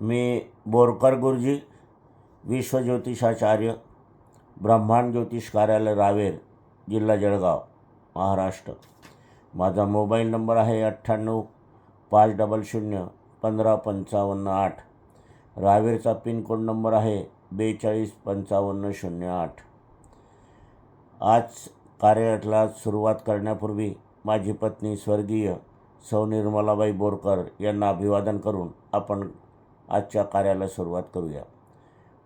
मी बोरकर गुरुजी विश्वज्योतिषाचार्य ब्रह्मांड ज्योतिष कार्यालय रावेर जिल्हा जळगाव महाराष्ट्र. माझा मोबाईल नंबर आहे अठ्ठ्याण्णव पाच डबल शून्य पंधरा पंचावन्न आठ. रावेरचा पिनकोड नंबर आहे बेचाळीस पंचावन्न शून्य आठ. आज कार्याला सुरुवात करण्यापूर्वी माझी पत्नी स्वर्गीय सौ निर्मलाबाई बोरकर यांना अभिवादन करून आपण आजच्या कार्याला सुरुवात करूया.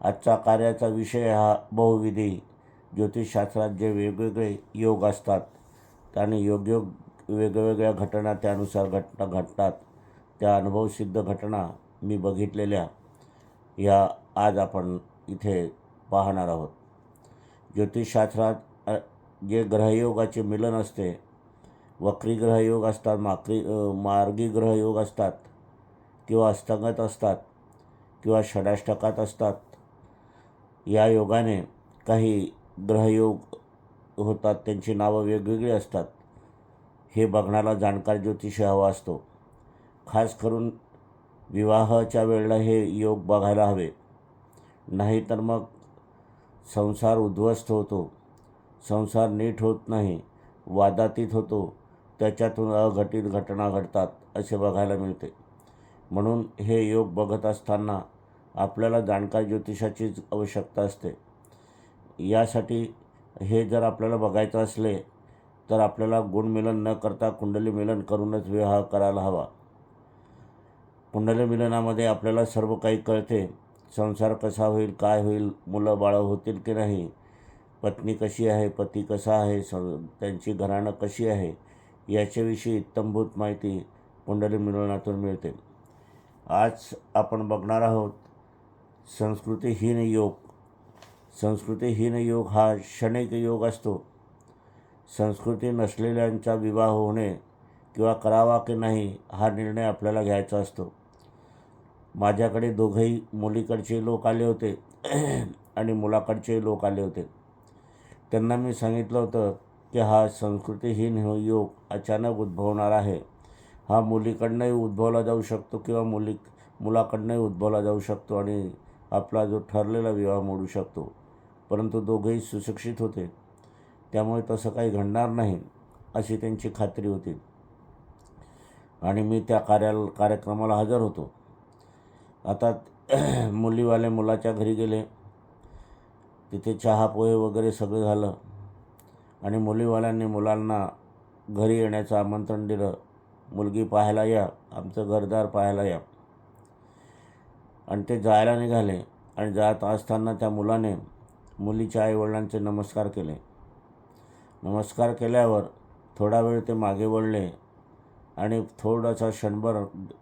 आजचा कार्याचा विषय हा बहुविधी ज्योतिषशास्त्रात जे वेगवेगळे योग असतात आणि योग्य वेगवेगळ्या घटना त्यानुसार घटना घडतात. त्या अनुभवसिद्ध घटना मी बघितलेल्या या आज आपण इथे पाहणार आहोत. ज्योतिषशास्त्रात जे ग्रहयोगाचे मिलन असते वक्री ग्रहयोग असतात माक्री मार्गी ग्रहयोग असतात किंवा अस्तंगत असतात किंवा षडाष्टकात असतात. या योगाने काही ग्रहयोग होतात त्यांची नावं वेगवेगळी असतात. हे बघणारा जाणकार ज्योतिष हवा असतो. खास करून विवाहाच्या वेळेला हे योग बघायला हवे. नाहीतर मग संसार उद्ध्वस्त होतो. संसार नीट होत नाही वादातीत होतो. त्याच्यातून अघटित घटना घडतात असे बघायला मिळते. म्हणून हे योग बघत असताना आपल्याला जाणकार ज्योतिषाचीच आवश्यकता असते. यासाठी हे जर आपल्याला बघायचं असले तर आपल्याला गुणमिलन न करता कुंडली मिलन करूनच विवाह करायला हवा. कुंडली मिलनामध्ये आपल्याला सर्व काही कळते. संसार कसा होईल काय होईल मुलं बाळं होतील की नाही पत्नी कशी आहे पती कसा आहे स त्यांची घराणं कशी आहे याच्याविषयी इत्तमभूत माहिती कुंडली मिलनातून मिळते. आज आपण बघणार आहोत संस्कृतीहीन योग संस्कृतीहीन योग हा क्षणिक योग असतो. संस्कृती नसलेल्यांचा विवाह होणे किंवा करावा की नाही हा निर्णय आपल्याला घ्यायचा असतो. माझ्याकडे दोघंही मुलीकडचे लोक आले होते आणि मुलाकडचे लोक आले होते. त्यांना मी सांगितलं होतं की हा संस्कृतीहीन योग अचानक उद्भवणार आहे. हा मुलीकडनंही उद्भवला जाऊ शकतो किंवा मुली मुलाकडनंही उद्भवला जाऊ शकतो आणि आपला जो ठरलेला विवाह मोडू शकतो. परंतु दोघंही सुशिक्षित होते. त्यामुळे तसं काही घडणार नाही अशी त्यांची खात्री होती. आणि मी त्या कार्या कार्यक्रमाला हजर होतो. आता मुलीवाले मुलाच्या घरी गेले. तिथे चहा पोहे वगैरे सगळं झालं. आणि मुलीवाल्यांनी मुलांना घरी येण्याचं आमंत्रण दिलं. मुलगी पाहायला या आमचं घरदार पाहायला या. आणि ते जायला निघाले आणि जात असताना त्या मुलाने मुलीच्या आईवडिलांचे नमस्कार केले. नमस्कार केल्यावर थोडा वेळ ते मागे वळले आणि थोडासा क्षणभर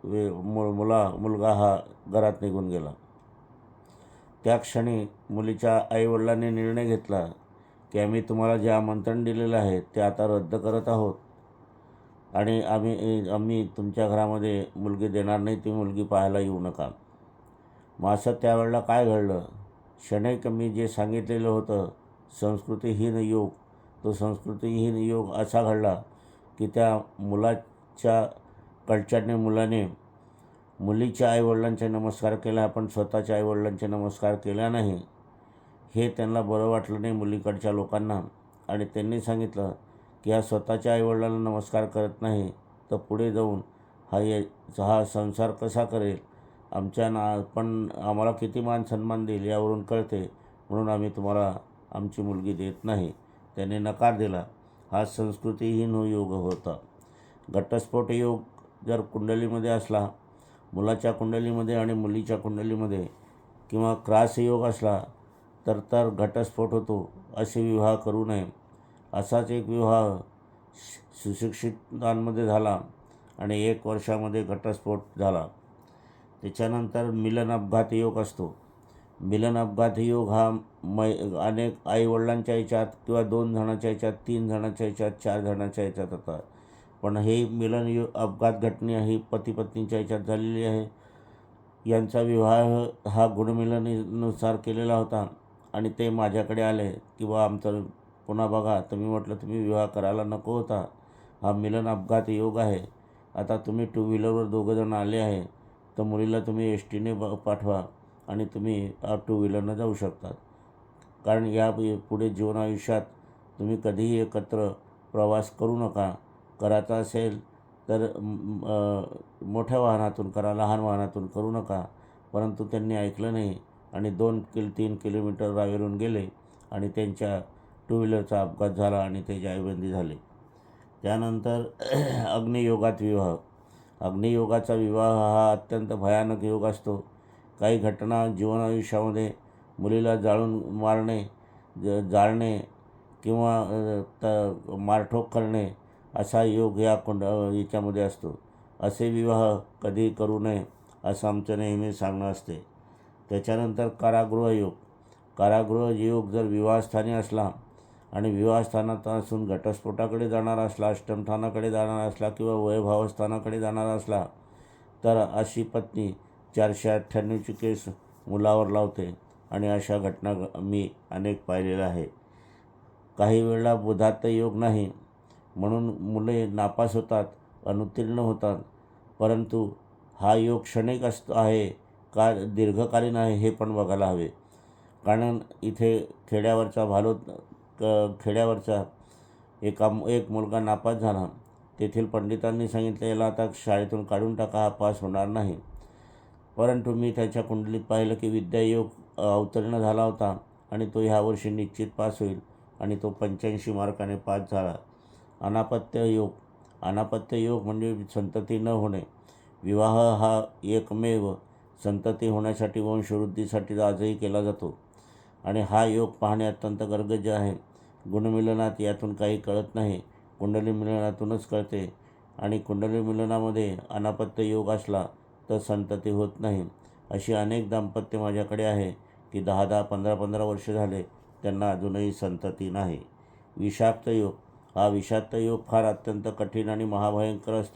वे मु मुला मुलगा हा घरात निघून गेला. त्या क्षणी मुलीच्या आईवडिलांनी निर्णय घेतला की आम्ही तुम्हाला जे आमंत्रण दिलेलं आहे ते आता रद्द करत आहोत आणि आम्ही आम्ही तुमच्या घरामध्ये मुलगी देणार नाही ती मुलगी पाहायला येऊ नका. मग असं त्यावेळेला काय घडलं? शनैक मी जे सांगितलेलं होतं संस्कृतीहीन योग तो संस्कृतीहीन योग असा घडला की त्या मुलाच्या कडच्याने मुलाने मुलीच्या आईवडिलांचे नमस्कार केला पण स्वतःच्या आईवडिलांचे नमस्कार केला नाही. हे त्यांना बरं वाटलं नाही मुलीकडच्या लोकांना. आणि त्यांनी सांगितलं की हा स्वतःच्या आईवडिलांना नमस्कार करत नाही तर पुढे जाऊन हा ये हा संसार कसा करेल? आमच्या ना पण आम्हाला किती मान सन्मान देईल यावरून कळते. म्हणून आम्ही तुम्हाला आमची मुलगी देत नाही. त्याने नकार दिला. हा संस्कृतीहीन हो योग होता. घटस्फोट योग जर कुंडलीमध्ये असला मुलाच्या कुंडलीमध्ये आणि मुलीच्या कुंडलीमध्ये किंवा क्रास योग असला तर तर घटस्फोट होतो असे विवाह करू नये. असाच एक विवाह सुशिक्षितांमध्ये झाला आणि एक वर्षामध्ये घटस्फोट झाला. त्याच्यानंतर मिलन अपघात योग असतो. मिलन अपघात योग हा मै अनेक आईवडिलांच्या ह्याच्यात किंवा दोन जणांच्या ह्याच्यात तीन जणांच्या ह्याच्यात चार जणांच्या ह्याच्यात आता. पण हे मिलन यो अपघात घटना ही पती पत्नीच्या ह्याच्यात झालेली आहे. यांचा विवाह हा गुणमिलनीनुसार केलेला होता आणि ते माझ्याकडे आले की बा आमचं पुन्हा बघा तर मी म्हटलं तुम्ही विवाह करायला नको होता. हा मिलन अपघात योग आहे. आता तुम्ही टू व्हीलरवर दोघंजण आले आहे. तर मुलीला तुम्ही एस टीने ब पाठवा आणि तुम्ही टू व्हीलरनं जाऊ शकतात कारण या पुढे जीवन आयुष्यात तुम्ही कधीही एकत्र प्रवास करू नका. करायचा असेल तर मोठ्या वाहनातून करा लहान वाहनातून करू नका. परंतु त्यांनी ऐकलं नाही आणि दोन किल तीन किलोमीटर रावेरून गेले आणि त्यांच्या टू व्हीलरचा अपघात झाला आणि ते जायबंदी झाले. त्यानंतर अग्नियोगात विवाह. अग्नियोगाचा विवाह हा अत्यंत भयानक योग असतो. काही घटना जीवन आयुष्यामध्ये मुलीला जाळून मारणे ज जाळणे किंवा त मारठोक करणे असा योग या कुंड याच्यामध्ये असतो. असे विवाह कधी करू नये असं आमचं नेहमी सांगणं असते. त्याच्यानंतर कारागृह योग. कारागृह योग जर विवाहस्थानी असला आणि विवाहस्थानात असून घटस्फोटाकडे जाणार असला अष्टमस्थानाकडे जाणार असला किंवा वैभावस्थानाकडे जाणार असला तर अशी पत्नी चारशे अठ्ठ्याण्णवची केस मुलावर लावते आणि अशा घटना मी अनेक पाहिलेल्या आहे काही वेळेला बुधात योग नाही म्हणून मुले नापास होतात अनुत्तीर्ण होतात परंतु हा योग क्षणिक असतो आहे का दीर्घकालीन आहे हे पण बघायला हवे. कारण इथे खेड्यावरचा भालोत खेड्यावरचा एका एक मुलगा नापास झाला. तेथील पंडितांनी सांगितले याला आता शाळेतून काढून टाका हा पास होणार नाही. परंतु मी त्याच्या कुंडलीत पाहिलं की विद्यायोग अवतीर्ण झाला होता आणि तो ह्या वर्षी निश्चित पास होईल आणि तो पंच्याऐंशी मार्काने पास झाला. अनापत्य योग अनापत्य योग म्हणजे संतती न होणे. विवाह हा एकमेव संतती होण्यासाठी वंशवृद्धीसाठी आजही केला जातो. आणि हा योग पाहणे अत्यंत गरजेचे आहे. गुणमिलनात यातून काही कळत नाही. कुंडली मिलनातूनच कळते. आणि कुंडली मिलनामध्ये अनापत्य योग असला तर संतती होत नाही. अशी अनेक दाम्पत्य माझ्याकडे आहे की दहा दहा पंधरा पंधरा वर्ष झाले त्यांना अजूनही संतती नाही. विषाक्त योग. हा विषाक्त योग फार अत्यंत कठीण आणि महाभयंकर असतो.